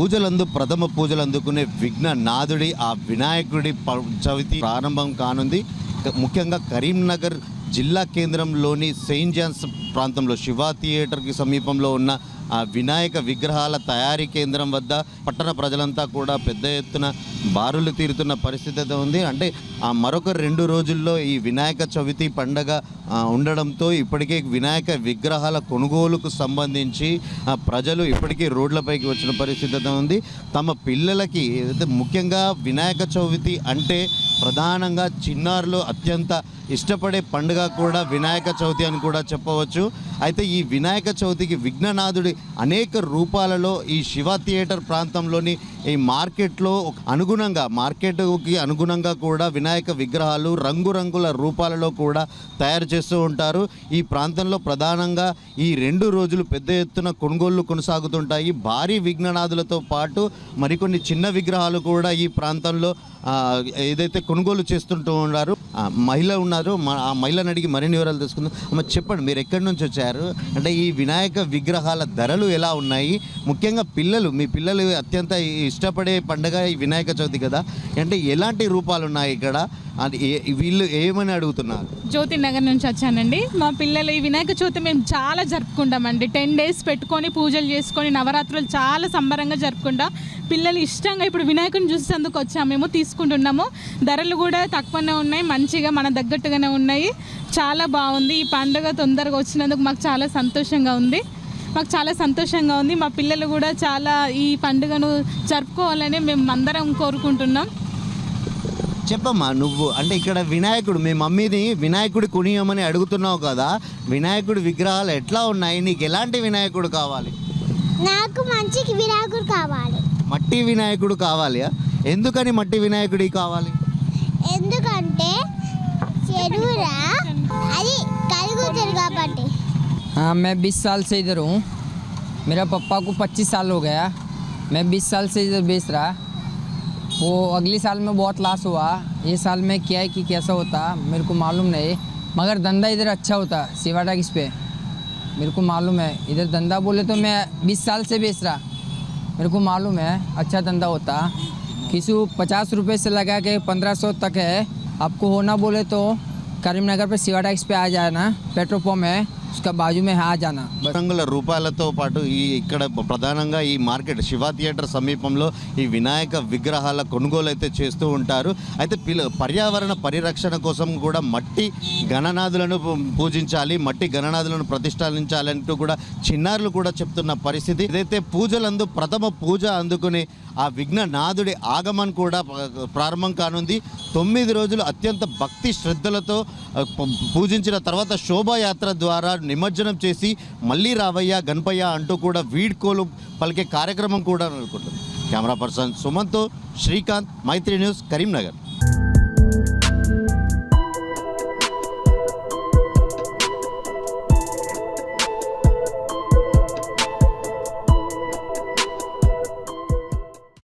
పూజలందు ప్రథమ పూజలు అందుకునే విఘ్న నాథుడి ఆ వినాయకుడి చవితి ప్రారంభం కానుంది. ముఖ్యంగా కరీంనగర్ జిల్లా కేంద్రంలోని సెయింట్ జాన్స్ ప్రాంతంలో శివ థియేటర్కి సమీపంలో ఉన్న ఆ వినాయక విగ్రహాల తయారీ కేంద్రం వద్ద పట్టణ ప్రజలంతా కూడా పెద్ద ఎత్తున బారులు తీరుతున్న పరిస్థితి ఉంది. అంటే ఆ మరొక రెండు రోజుల్లో ఈ వినాయక చవితి పండగ ఉండడంతో ఇప్పటికే వినాయక విగ్రహాల కొనుగోలుకు సంబంధించి ఆ, ప్రజలు ఇప్పటికీ రోడ్లపైకి వచ్చిన పరిస్థితి ఉంది. తమ పిల్లలకి అయితే ముఖ్యంగా వినాయక చవితి అంటే ప్రధానంగా చిన్నారులు అత్యంత ఇష్టపడే పండుగ కూడా వినాయక చవితి అని కూడా చెప్పవచ్చు. అయితే ఈ వినాయక చవితికి విఘ్ననాథుడి అనేక రూపాలలో ఈ శివ థియేటర్ ప్రాంతంలోని ఈ మార్కెట్లో అనుగుణంగా మార్కెట్కి అనుగుణంగా కూడా వినాయక విగ్రహాలు రంగురంగుల రూపాలలో కూడా తయారు చేస్తూ ఉంటారు. ఈ ప్రాంతంలో ప్రధానంగా ఈ రెండు రోజులు పెద్ద ఎత్తున కొనుగోళ్ళు కొనసాగుతుంటాయి. భారీ విఘ్ననాథులతో పాటు మరికొన్ని చిన్న విగ్రహాలు కూడా ఈ ప్రాంతంలో ఏదైతే కొనుగోలు చేస్తుంటూ ఉన్నారు. మహిళ ఉన్నారు. ఆ మహిళను అడిగి మరిన్ని వివరాలు తెలుసుకుందాం. అమ్మ చెప్పండి మీరు ఎక్కడి నుంచి వచ్చారు? అంటే ఈ వినాయక విగ్రహాల ధరలు ఎలా ఉన్నాయి? ముఖ్యంగా పిల్లలు మీ పిల్లలు అత్యంత ఇష్టపడే పండుగ ఈ వినాయక చవితి కదా. అంటే ఎలాంటి రూపాలు ఉన్నాయి ఇక్కడ? అది ఏ- వీళ్ళు ఏమని అడుగుతున్నారు? జ్యోతి నగర్ నుంచి వచ్చానండి. మా పిల్లలు ఈ వినాయక చవితి మేము చాలా జరుపుకుంటామండి. టెన్ డేస్ పెట్టుకొని పూజలు చేసుకొని నవరాత్రులు చాలా సంబరంగా జరుపుకుంటాం. పిల్లలు ఇష్టంగా ఇప్పుడు వినాయకుని చూసేందుకు వచ్చాము మేము తీసుకుంటున్నాము. ధరలు కూడా తక్కువనే ఉన్నాయి. మంచిగా మన తగ్గట్టుగానే ఉన్నాయి. చాలా బాగుంది. ఈ పండుగ తొందరగా వచ్చినందుకు మాకు చాలా సంతోషంగా ఉంది. మాకు చాలా సంతోషంగా ఉంది. మా పిల్లలు కూడా చాలా ఈ పండుగను జరుపుకోవాలని మేము అందరం కోరుకుంటున్నాం. చెప్పమ్మా నువ్వు అంటే ఇక్కడ వినాయకుడు మీ మమ్మీని వినాయకుడి కొనియమని అడుగుతున్నావు కదా వినాయకుడి విగ్రహాలు ఎట్లా ఉన్నాయి? నీకు ఎలాంటి వినాయకుడు కావాలి? నాకు మంచి వినాయకుడు కావాలి. మట్టి వినాయకుడు కావాలి ఎందుకని మట్టి వినాయకుడి కావాలి? ఎందుకంటే చెరువురా అది కలుగుతుంది కాబట్టి हाँ मैं 20 साल से इधर हूँ मेरा पापा को 25 साल हो गया मैं 20 साल से इधर बेच रहा वो अगले साल में बहुत लॉस हुआ ये साल में क्या है कि कैसा होता मेरे को मालूम नहीं मगर धंधा इधर अच्छा होता सेवा टैक्स पे मेरे को मालूम है इधर धंधा बोले तो मैं 20 साल से बेच रहा मेरे को मालूम है अच्छा धंधा होता किसी को पचास रुपये से लगा के पंद्रह सौ तक है आपको होना बोले तो करीमनगर पे सिवा टैक्स पे आ जाना पेट्रोल पम्प है। उसका बाजू में है आ जाना बस రంగుల రూపాయలతో పాటు ఈ ఇక్కడ ప్రధానంగా ఈ మార్కెట్ శివ థియేటర్ సమీపంలో ఈ వినాయక విగ్రహాల కొనుగోలు అయితే చేస్తూ ఉంటారు అయితే పిల్ల పర్యావరణ పరిరక్షణ కోసం కూడా మట్టి గణనాథులను పూ- పూజించాలి మట్టి గణనాథులను ప్రతిష్ఠించాలంటూ కూడా చిన్నారులు కూడా చెప్తున్న పరిస్థితి ఇదైతే పూజలందు ప్రథమ పూజ అందుకుని ఆ విఘ్ననాథుడి ఆగమన్ కూడా ప్ర- ప్రారంభం కానుంది తొమ్మిది రోజులు అత్యంత భక్తి శ్రద్ధలతో ఆ, ప- పూజించిన తర్వాత శోభాయాత్ర ద్వారా నిమజ్జనం చేసి మళ్ళీ రావయ్య గణపయ్య అంటూ కూడా వీడ్కోలు పలికే కార్యక్రమం కూడా అనుకుంటుంది camera person Sumanth Srikanth Maitri news Karimnagar.